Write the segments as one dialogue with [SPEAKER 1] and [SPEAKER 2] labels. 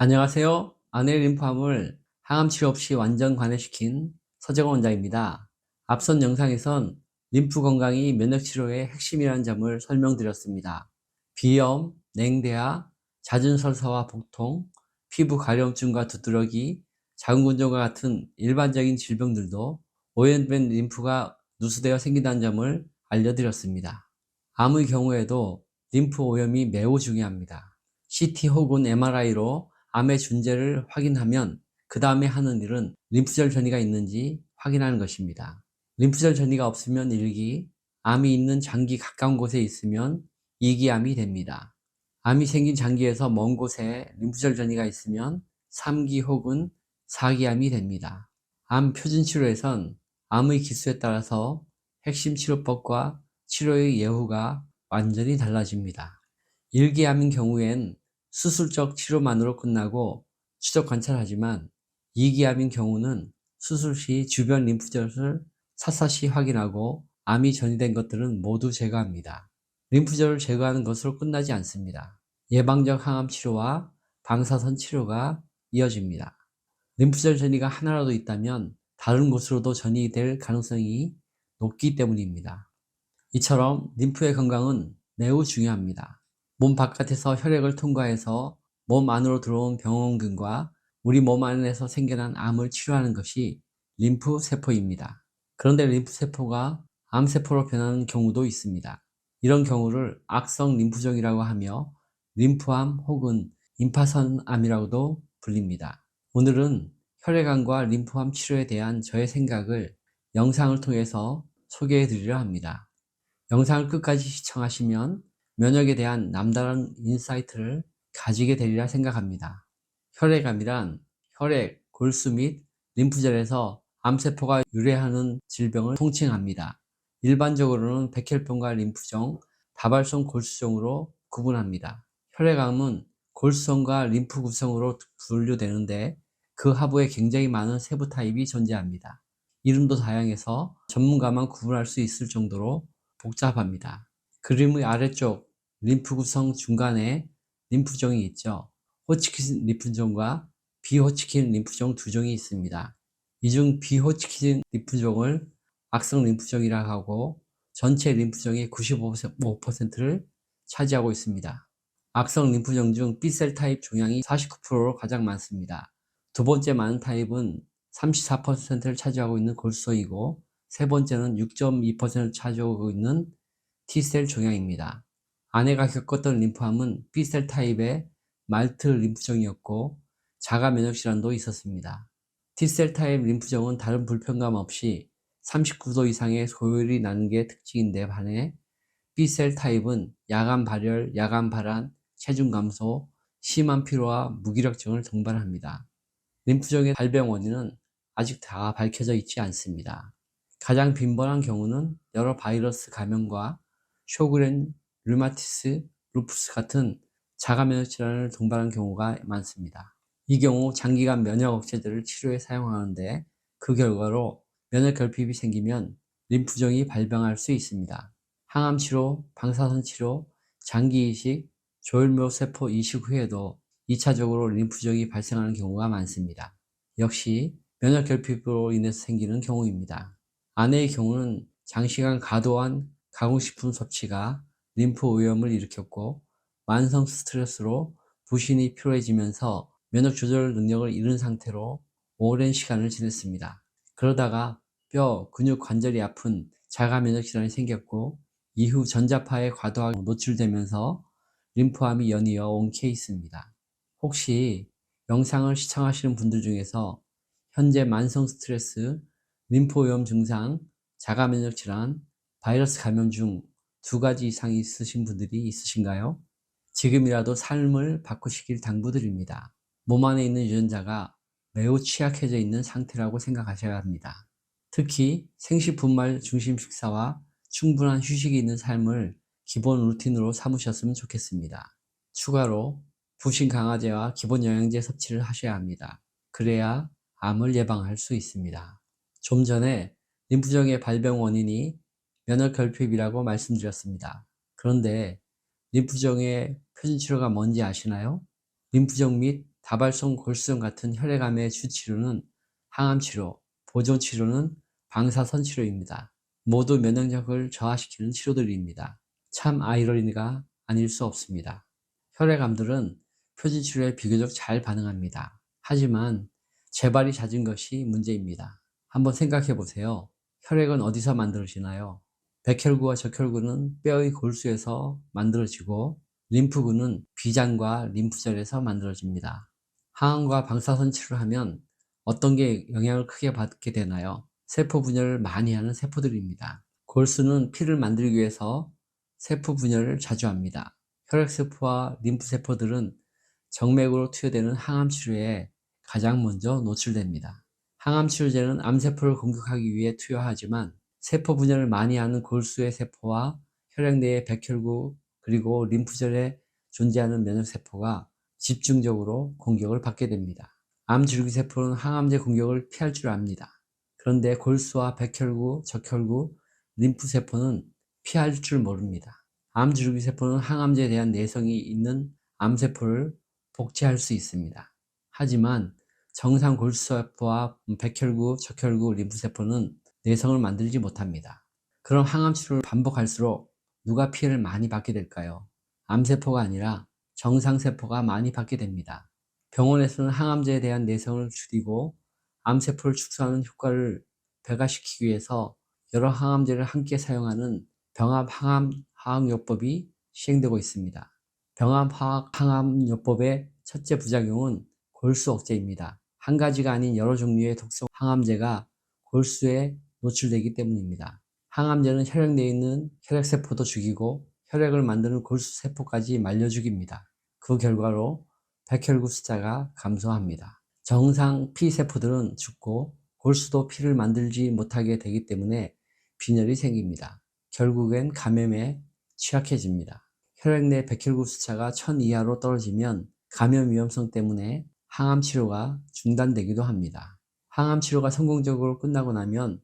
[SPEAKER 1] 안녕하세요. 아내 림프암을 항암 치료 없이 완전 관해시킨 서재건 원장입니다. 앞선 영상에선 림프 건강이 면역 치료의 핵심이라는 점을 설명드렸습니다. 비염, 냉대화, 잦은 설사와 복통, 피부 가려움증과 두드러기, 자궁근종과 같은 일반적인 질병들도 오염된 림프가 누수되어 생긴다는 점을 알려드렸습니다. 암의 경우에도 림프 오염이 매우 중요합니다. CT 혹은 MRI로 암의 존재를 확인하면 그 다음에 하는 일은 림프절 전이가 있는지 확인하는 것입니다. 림프절 전이가 없으면 1기, 암이 있는 장기 가까운 곳에 있으면 2기암이 됩니다. 암이 생긴 장기에서 먼 곳에 림프절 전이가 있으면 3기 혹은 4기암이 됩니다. 암 표준 치료에선 암의 기수에 따라서 핵심 치료법과 치료의 예후가 완전히 달라집니다. 1기암인 경우엔 수술적 치료만으로 끝나고 추적 관찰하지만 이기암인 경우는 수술 시 주변 림프절을 샅샅이 확인하고 암이 전이된 것들은 모두 제거합니다. 림프절을 제거하는 것으로 끝나지 않습니다. 예방적 항암 치료와 방사선 치료가 이어집니다. 림프절 전이가 하나라도 있다면 다른 곳으로도 전이 될 가능성이 높기 때문입니다. 이처럼 림프의 건강은 매우 중요합니다. 몸 바깥에서 혈액을 통과해서 몸 안으로 들어온 병원균과 우리 몸 안에서 생겨난 암을 치료하는 것이 림프 세포입니다. 그런데 림프 세포가 암세포로 변하는 경우도 있습니다. 이런 경우를 악성 림프종이라고 하며 림프암 혹은 임파선암이라고도 불립니다. 오늘은 혈액암과 림프암 치료에 대한 저의 생각을 영상을 통해서 소개해 드리려 합니다. 영상을 끝까지 시청하시면 면역에 대한 남다른 인사이트를 가지게 되리라 생각합니다. 혈액암이란 혈액, 골수 및 림프절에서 암세포가 유래하는 질병을 통칭합니다. 일반적으로는 백혈병과 림프종, 다발성 골수종으로 구분합니다. 혈액암은 골수성과 림프 구성으로 분류되는데 그 하부에 굉장히 많은 세부 타입이 존재합니다. 이름도 다양해서 전문가만 구분할 수 있을 정도로 복잡합니다. 그림의 아래쪽 림프 구성 중간에 림프종이 있죠. 호치킨 림프종과 비호치킨 림프종 두 종이 있습니다. 이 중 비호치킨 림프종을 악성 림프종이라 하고 전체 림프종의 95%를 차지하고 있습니다. 악성 림프종 중 B셀 타입 종양이 49%로 가장 많습니다. 두 번째 많은 타입은 34%를 차지하고 있는 골수성이고 세 번째는 6.2%를 차지하고 있는 T셀 종양입니다. 아내가 겪었던 림프암은 B셀 타입의 말트 림프종이었고 자가 면역 질환도 있었습니다. T셀 타입 림프종은 다른 불편감 없이 39도 이상의 소열이 나는 게 특징인데 반해 B셀 타입은 야간 발열, 야간 발한, 체중 감소, 심한 피로와 무기력증을 동반합니다. 림프종의 발병 원인은 아직 다 밝혀져 있지 않습니다. 가장 빈번한 경우는 여러 바이러스 감염과 쇼그렌 류마티스, 루푸스 같은 자가 면역 질환을 동반한 경우가 많습니다. 이 경우 장기간 면역 억제제를 치료에 사용하는데 그 결과로 면역 결핍이 생기면 림프종이 발병할 수 있습니다. 항암 치료, 방사선 치료, 장기 이식, 조혈묘 세포 이식 후에도 2차적으로 림프종이 발생하는 경우가 많습니다. 역시 면역 결핍으로 인해서 생기는 경우입니다. 아내의 경우는 장시간 과도한 가공식품 섭취가 림프 오염을 일으켰고 만성 스트레스로 부신이 필요해지면서 면역 조절 능력을 잃은 상태로 오랜 시간을 지냈습니다. 그러다가 뼈, 근육, 관절이 아픈 자가 면역 질환이 생겼고 이후 전자파에 과도하게 노출되면서 림프암이 연이어 온 케이스입니다. 혹시 영상을 시청하시는 분들 중에서 현재 만성 스트레스, 림프오염 증상, 자가 면역 질환, 바이러스 감염 중 두 가지 이상 있으신 분들이 있으신가요? 지금이라도 삶을 바꾸시길 당부드립니다. 몸 안에 있는 유전자가 매우 취약해져 있는 상태라고 생각하셔야 합니다. 특히 생식 분말 중심 식사와 충분한 휴식이 있는 삶을 기본 루틴으로 삼으셨으면 좋겠습니다. 추가로 부신 강화제와 기본 영양제 섭취를 하셔야 합니다. 그래야 암을 예방할 수 있습니다. 좀 전에 림프종의 발병 원인이 면역 결핍이라고 말씀드렸습니다. 그런데 림프종의 표준 치료가 뭔지 아시나요? 림프종 및 다발성 골수염 같은 혈액암의 주치료는 항암치료, 보존치료는 방사선치료입니다. 모두 면역력을 저하시키는 치료들입니다. 참 아이러니가 아닐 수 없습니다. 혈액암들은 표준치료에 비교적 잘 반응합니다. 하지만 재발이 잦은 것이 문제입니다. 한번 생각해 보세요. 혈액은 어디서 만들어지나요? 백혈구와 적혈구는 뼈의 골수에서 만들어지고 림프구는 비장과 림프절에서 만들어집니다. 항암과 방사선 치료를 하면 어떤 게 영향을 크게 받게 되나요? 세포 분열을 많이 하는 세포들입니다. 골수는 피를 만들기 위해서 세포 분열을 자주 합니다. 혈액세포와 림프세포들은 정맥으로 투여되는 항암 치료에 가장 먼저 노출됩니다. 항암 치료제는 암세포를 공격하기 위해 투여하지만 세포 분열을 많이 하는 골수의 세포와 혈액 내의 백혈구 그리고 림프절에 존재하는 면역 세포가 집중적으로 공격을 받게 됩니다. 암 줄기 세포는 항암제 공격을 피할 줄 압니다. 그런데 골수와 백혈구, 적혈구, 림프 세포는 피할 줄 모릅니다. 암 줄기 세포는 항암제에 대한 내성이 있는 암 세포를 복제할 수 있습니다. 하지만 정상 골수세포와 백혈구, 적혈구, 림프세포는 내성을 만들지 못합니다. 그럼 항암 치료를 반복할수록 누가 피해를 많이 받게 될까요? 암세포가 아니라 정상세포가 많이 받게 됩니다. 병원에서는 항암제에 대한 내성을 줄이고 암세포를 축소하는 효과를 배가시키기 위해서 여러 항암제를 함께 사용하는 병합 항암 화학요법이 시행되고 있습니다. 병합 항암요법의 첫째 부작용은 골수 억제입니다. 한 가지가 아닌 여러 종류의 독성 항암제가 골수에 노출되기 때문입니다. 항암제는 혈액 내에 있는 혈액세포도 죽이고 혈액을 만드는 골수세포까지 말려 죽입니다. 그 결과로 백혈구 숫자가 감소합니다. 정상 P세포들은 죽고 골수도 피를 만들지 못하게 되기 때문에 빈혈이 생깁니다. 결국엔 감염에 취약해집니다. 혈액 내 백혈구 숫자가 1000 이하로 떨어지면 감염 위험성 때문에 항암 치료가 중단되기도 합니다. 항암 치료가 성공적으로 끝나고 나면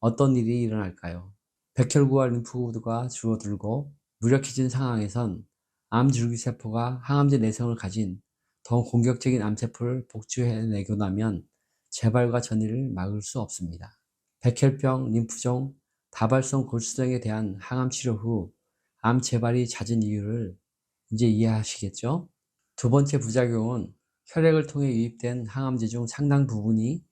[SPEAKER 1] 어떤 일이 일어날까요? 백혈구와 림프구가 줄어들고 무력해진 상황에선 암 줄기세포가 항암제 내성을 가진 더 공격적인 암세포를 복주해내고 나면 재발과 전이를 막을 수 없습니다. 백혈병, 림프종, 다발성 골수증에 대한 항암 치료 후 암 재발이 잦은 이유를 이제 이해하시겠죠? 두 번째 부작용은 혈액을 통해 유입된 항암제 중 상당 부분이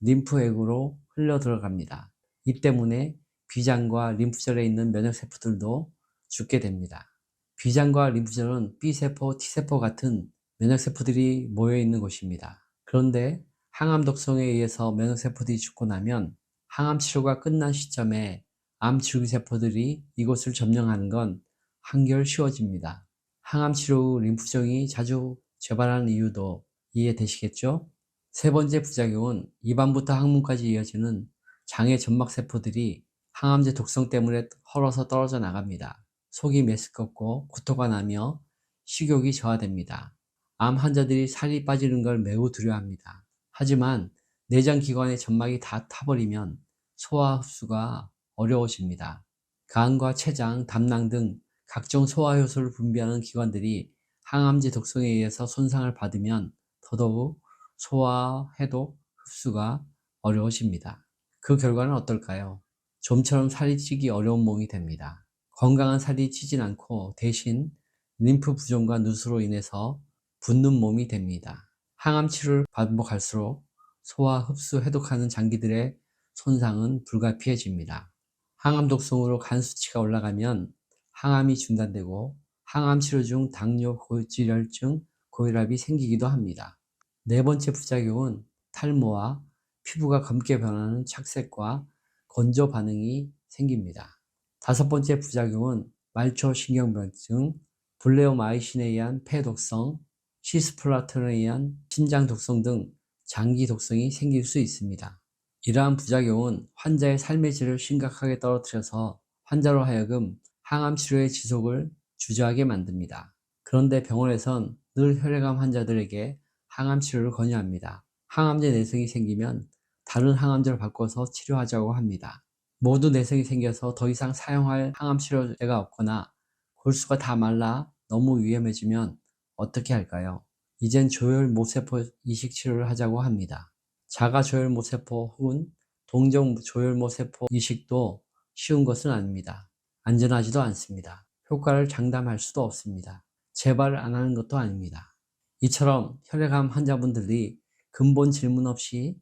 [SPEAKER 1] 림프액으로 흘러 들어갑니다. 이 때문에 비장과 림프절에 있는 면역세포들도 죽게 됩니다. 비장과 림프절은 B세포, T세포 같은 면역세포들이 모여 있는 곳입니다. 그런데 항암 독성에 의해서 면역세포들이 죽고 나면 항암 치료가 끝난 시점에 암 줄기세포들이 이곳을 점령하는 건 한결 쉬워집니다. 항암 치료 후 림프종이 자주 재발하는 이유도 이해되시겠죠? 세 번째 부작용은 입안부터 항문까지 이어지는 장의 점막세포들이 항암제 독성 때문에 헐어서 떨어져 나갑니다. 속이 메스껍고 구토가 나며 식욕이 저하됩니다. 암 환자들이 살이 빠지는 걸 매우 두려워합니다. 하지만 내장 기관의 점막이 다 타버리면 소화 흡수가 어려워집니다. 간과 췌장, 담낭 등 각종 소화 효소를 분비하는 기관들이 항암제 독성에 의해서 손상을 받으면 더더욱 소화, 해독, 흡수가 어려워집니다. 그 결과는 어떨까요? 좀처럼 살이 찌기 어려운 몸이 됩니다. 건강한 살이 찌진 않고 대신 림프 부종과 누수로 인해서 붓는 몸이 됩니다. 항암 치료를 반복할수록 소화, 흡수, 해독하는 장기들의 손상은 불가피해집니다. 항암 독성으로 간 수치가 올라가면 항암이 중단되고 항암 치료 중 당뇨, 고지혈증, 고혈압이 생기기도 합니다. 네 번째 부작용은 탈모와 피부가 검게 변하는 착색과 건조 반응이 생깁니다. 다섯 번째 부작용은 말초 신경병증, 블레오마이신에 의한 폐 독성, 시스플라톤에 의한 신장 독성 등 장기 독성이 생길 수 있습니다. 이러한 부작용은 환자의 삶의 질을 심각하게 떨어뜨려서 환자로 하여금 항암 치료의 지속을 주저하게 만듭니다. 그런데 병원에선 늘 혈액암 환자들에게 항암 치료를 권유합니다. 항암제 내성이 생기면 다른 항암제를 바꿔서 치료하자고 합니다. 모두 내성이 생겨서 더 이상 사용할 항암 치료제가 없거나 골수가 다 말라 너무 위험해지면 어떻게 할까요? 이젠 조혈 모세포 이식 치료를 하자고 합니다. 자가 조혈 모세포 혹은 동종 조혈 모세포 이식도 쉬운 것은 아닙니다. 안전하지도 않습니다. 효과를 장담할 수도 없습니다. 재발을 안 하는 것도 아닙니다. 이처럼 혈액암 환자분들이 근본 질문 없이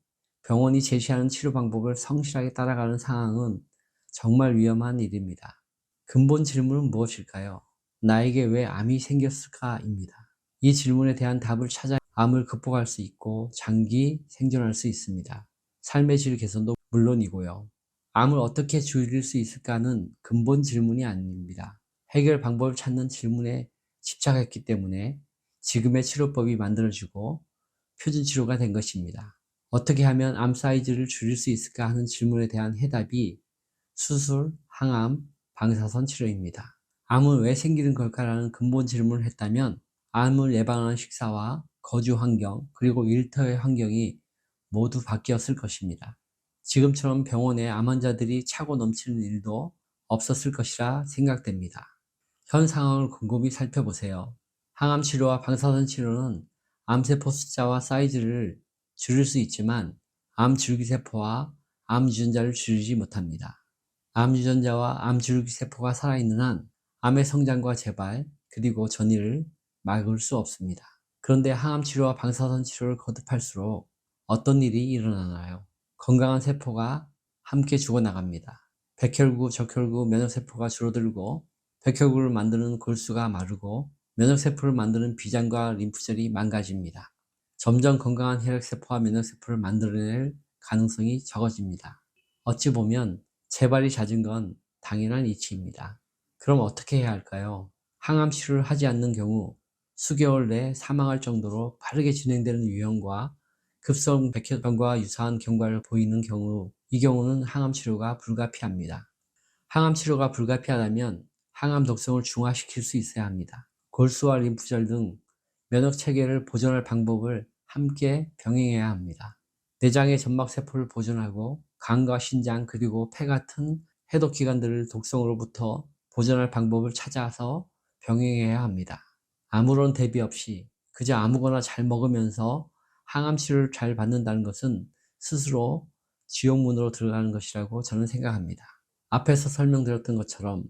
[SPEAKER 1] 병원이 제시하는 치료 방법을 성실하게 따라가는 상황은 정말 위험한 일입니다. 근본 질문은 무엇일까요? 나에게 왜 암이 생겼을까입니다. 이 질문에 대한 답을 찾아 암을 극복할 수 있고 장기 생존할 수 있습니다. 삶의 질 개선도 물론이고요. 암을 어떻게 줄일 수 있을까는 근본 질문이 아닙니다. 해결 방법을 찾는 질문에 집착했기 때문에 지금의 치료법이 만들어지고 표준 치료가 된 것입니다. 어떻게 하면 암 사이즈를 줄일 수 있을까 하는 질문에 대한 해답이 수술, 항암, 방사선 치료입니다. 암은 왜 생기는 걸까라는 근본 질문을 했다면 암을 예방하는 식사와 거주 환경 그리고 일터의 환경이 모두 바뀌었을 것입니다. 지금처럼 병원에 암 환자들이 차고 넘치는 일도 없었을 것이라 생각됩니다. 현 상황을 곰곰이 살펴보세요. 항암 치료와 방사선 치료는 암세포 숫자와 사이즈를 줄일 수 있지만 암 줄기세포와 암 유전자를 줄이지 못합니다. 암 유전자와 암 줄기세포가 살아있는 한 암의 성장과 재발 그리고 전이를 막을 수 없습니다. 그런데 항암 치료와 방사선 치료를 거듭할수록 어떤 일이 일어나나요? 건강한 세포가 함께 죽어나갑니다. 백혈구, 적혈구, 면역세포가 줄어들고 백혈구를 만드는 골수가 마르고 면역세포를 만드는 비장과 림프절이 망가집니다. 점점 건강한 혈액세포와 면역세포를 만들어낼 가능성이 적어집니다. 어찌 보면 재발이 잦은 건 당연한 이치입니다. 그럼 어떻게 해야 할까요? 항암 치료를 하지 않는 경우 수개월 내에 사망할 정도로 빠르게 진행되는 유형과 급성 백혈병과 유사한 경과를 보이는 경우 이 경우는 항암 치료가 불가피합니다. 항암 치료가 불가피하다면 항암 독성을 중화시킬 수 있어야 합니다. 골수와 림프절 등 면역 체계를 보존할 방법을 함께 병행해야 합니다. 내장의 점막세포를 보존하고 간과 신장 그리고 폐 같은 해독기관들을 독성으로부터 보존할 방법을 찾아서 병행해야 합니다. 아무런 대비 없이 그저 아무거나 잘 먹으면서 항암 치료를 잘 받는다는 것은 스스로 지옥문으로 들어가는 것이라고 저는 생각합니다. 앞에서 설명드렸던 것처럼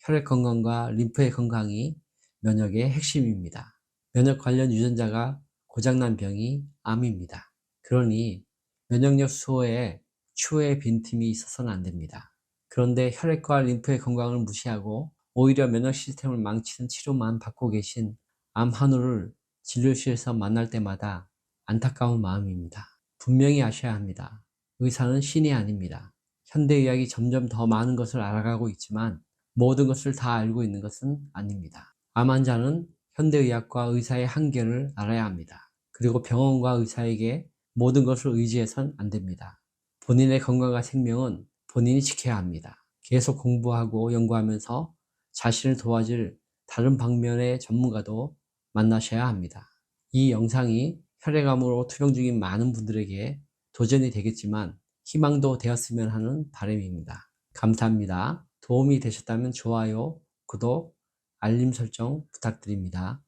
[SPEAKER 1] 혈액 건강과 림프의 건강이 면역의 핵심입니다. 면역 관련 유전자가 고장난 병이 암입니다. 그러니 면역력 수호에 추후에 빈틈이 있어서는 안 됩니다. 그런데 혈액과 림프의 건강을 무시하고 오히려 면역 시스템을 망치는 치료만 받고 계신 암 한우를 진료실에서 만날 때마다 안타까운 마음입니다. 분명히 아셔야 합니다. 의사는 신이 아닙니다. 현대의학이 점점 더 많은 것을 알아가고 있지만 모든 것을 다 알고 있는 것은 아닙니다. 암 환자는 현대의학과 의사의 한계를 알아야 합니다. 그리고 병원과 의사에게 모든 것을 의지해선 안 됩니다. 본인의 건강과 생명은 본인이 지켜야 합니다. 계속 공부하고 연구하면서 자신을 도와줄 다른 방면의 전문가도 만나셔야 합니다. 이 영상이 혈액암으로 투병 중인 많은 분들에게 도전이 되겠지만 희망도 되었으면 하는 바람입니다. 감사합니다. 도움이 되셨다면 좋아요, 구독, 알림 설정 부탁드립니다.